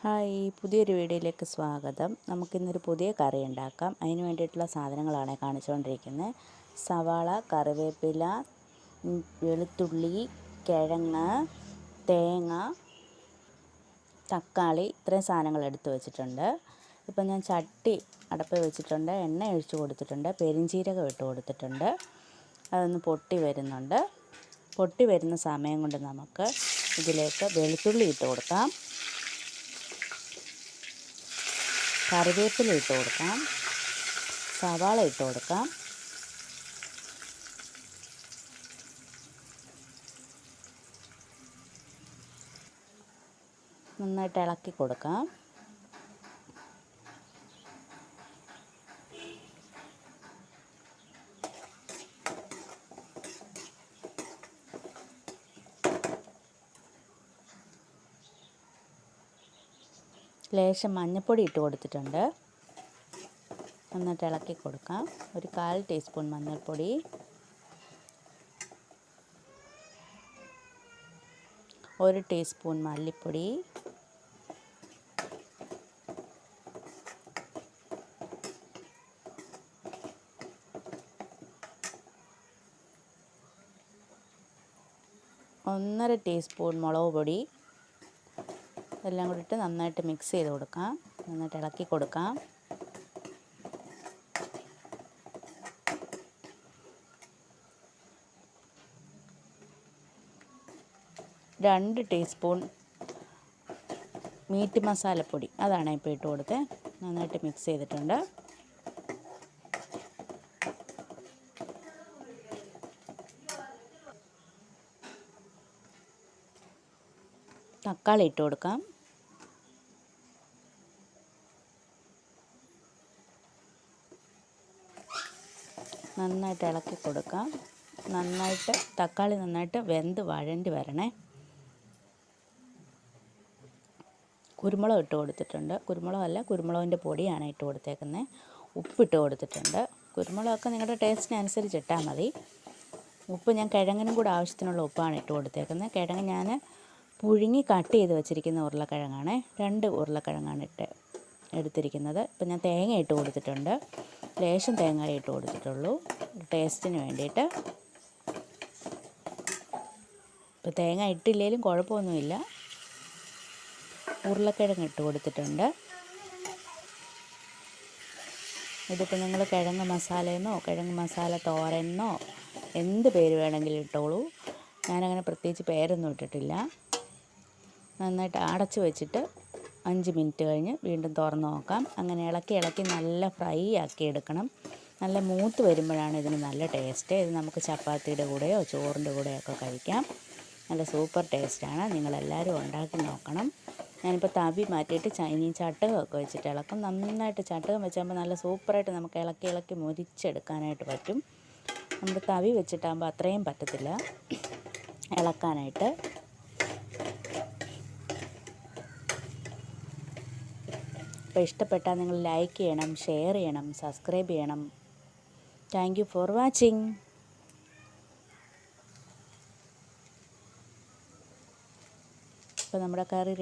Hi പുതിയൊരു വീഡിയോയിലേക്ക് സ്വാഗതം. നമുക്കിന്നൊരു പുതിയ കറി ഉണ്ടാക്കാം. അതിന് വേണ്ടിയിട്ടുള്ള സാധനങ്ങളാണ് കാണിച്ചുകൊണ്ടിരിക്കുന്നത്. സവാള കറിവേപ്പില വെളുത്തുള്ളി കിഴങ്ങ് തേങ്ങ തക്കാളി ഇത്രയും സാധനങ്ങൾ എടുത്തു വെച്ചിട്ടുണ്ട്. ഇപ്പം ഞാൻ ചട്ടി അടപ്പ് വെച്ചിട്ടുണ്ട് എണ്ണ ഒഴിച്ച് കൊടുത്തിട്ടുണ്ട് പെരിഞ്ചീരകം ഇട്ട് കൊടുത്തിട്ടുണ്ട്. അതൊന്ന് പൊട്ടി വരുന്നുണ്ട്. പൊട്ടി വരുന്ന സമയം കൊണ്ട് നമുക്ക് ഇതിലേക്ക് വെളുത്തുള്ളി ഇട്ട് കൊടുക്കാം. കറിവേപ്പില ഇട്ട് കൊടുക്കാം. സവാള ഇട്ട് കൊടുക്കാം. നന്നായിട്ട് ഇളക്കി കൊടുക്കാം. ലേശം മഞ്ഞൾപ്പൊടി ഇട്ട് കൊടുത്തിട്ടുണ്ട്. നന്നായിട്ട് ഇളക്കി കൊടുക്കാം. ഒരു കാൽ ടീസ്പൂൺ മഞ്ഞൾപ്പൊടി. ഒരു ടീസ്പൂൺ മല്ലിപ്പൊടി. ഒന്നര ടീസ്പൂൺ മുളക് പൊടി. എല്ലാം കൂടി ഇട്ട് നന്നായിട്ട് മിക്സ് ചെയ്ത് കൊടുക്കാം. നന്നായിട്ട് ഇളക്കി കൊടുക്കാം. രണ്ട് ടീസ്പൂൺ മീറ്റ് മസാലപ്പൊടി അതാണ് ഇപ്പോൾ ഇട്ട് കൊടുത്തത് നന്നായിട്ട് മിക്സ് ചെയ്തിട്ടുണ്ട്. തക്കാളി ഇട്ട് കൊടുക്കാം. നന്നായിട്ട് ഇളക്കി കൊടുക്കാം. നന്നായിട്ട് തക്കാളി നന്നായിട്ട് വെന്ത് വഴണ്ടി വരണേ. കുരുമുളക് ഇട്ട് കൊടുത്തിട്ടുണ്ട്. കുരുമുളകല്ല കുരുമുളകിന്റെ പൊടിയാണ് ഇട്ട് കൊടുത്തേക്കുന്നത് ഉപ്പിട്ട് കൊടുത്തിട്ടുണ്ട്. കുരുമുളകൊക്കെ നിങ്ങളുടെ ടേസ്റ്റിനനുസരിച്ച് ഇട്ടാൽ മതി. ഉപ്പ് ഞാൻ കിഴങ്ങിനും കൂടെ ആവശ്യത്തിനുള്ള ഉപ്പാണ് ഇട്ട് കൊടുത്തേക്കുന്നത് കിഴങ്ങ് ഞാൻ പുഴുങ്ങി കട്ട് ചെയ്ത് വെച്ചിരിക്കുന്ന ഉരുളക്കിഴങ്ങാണ്. രണ്ട് ഉരുളക്കിഴങ്ങാണ് ഇട്ട് എടുത്തിരിക്കുന്നത്. ഇപ്പം ഞാൻ തേങ്ങ ഇട്ട് കൊടുത്തിട്ടുണ്ട്. ലേശം തേങ്ങ ഇട്ട് കൊടുത്തിട്ടുള്ളൂ. ടേസ്റ്റിന് വേണ്ടിയിട്ട്. ഇപ്പോൾ തേങ്ങ ഇട്ടില്ലെങ്കിലും കുഴപ്പമൊന്നുമില്ല. ഉരുളക്കിഴങ്ങ് ഇട്ട് കൊടുത്തിട്ടുണ്ട്. ഇതിപ്പോൾ നിങ്ങൾ കിഴങ്ങ് മസാലയെന്നോ കിഴങ്ങ് മസാല തോരനെന്നോ എന്ത് പേര് വേണമെങ്കിലും ഇട്ടോളൂ. ഞാനങ്ങനെ പ്രത്യേകിച്ച് പേരൊന്നും ഇട്ടിട്ടില്ല. നന്നായിട്ട് അടച്ച് വെച്ചിട്ട് അഞ്ച് മിനിറ്റ് കഴിഞ്ഞ് വീണ്ടും തുറന്ന് നോക്കാം. അങ്ങനെ ഇളക്കി ഇളക്കി നല്ല ഫ്രൈ ആക്കി എടുക്കണം. നല്ല മൂത്ത് വരുമ്പോഴാണ് ഇതിന് നല്ല ടേസ്റ്റ് ഇത് നമുക്ക് ചപ്പാത്തിയുടെ കൂടെയോ ചോറിന്റെ കൂടെയോ ഒക്കെ കഴിക്കാം. നല്ല സൂപ്പർ ടേസ്റ്റാണ് നിങ്ങളെല്ലാവരും ഉണ്ടാക്കി നോക്കണം. ഞാനിപ്പോൾ തവി മാറ്റിയിട്ട് ചൈനീ ചട്ടകമൊക്കെ വെച്ചിട്ട് ഇളക്കും. നന്നായിട്ട് ചട്ടകം വെച്ചാകുമ്പോൾ നല്ല സൂപ്പറായിട്ട് നമുക്ക് ഇളക്കി ഇളക്കി മുരിച്ചെടുക്കാനായിട്ട് പറ്റും. നമ്മുടെ തവി വെച്ചിട്ടാകുമ്പോൾ അത്രയും പറ്റത്തില്ല. ഇളക്കാനായിട്ട്. അപ്പോൾ ഇഷ്ടപ്പെട്ടാൽ നിങ്ങൾ ലൈക്ക് ചെയ്യണം ഷെയർ ചെയ്യണം സബ്സ്ക്രൈബ് ചെയ്യണം. Thank for watching curry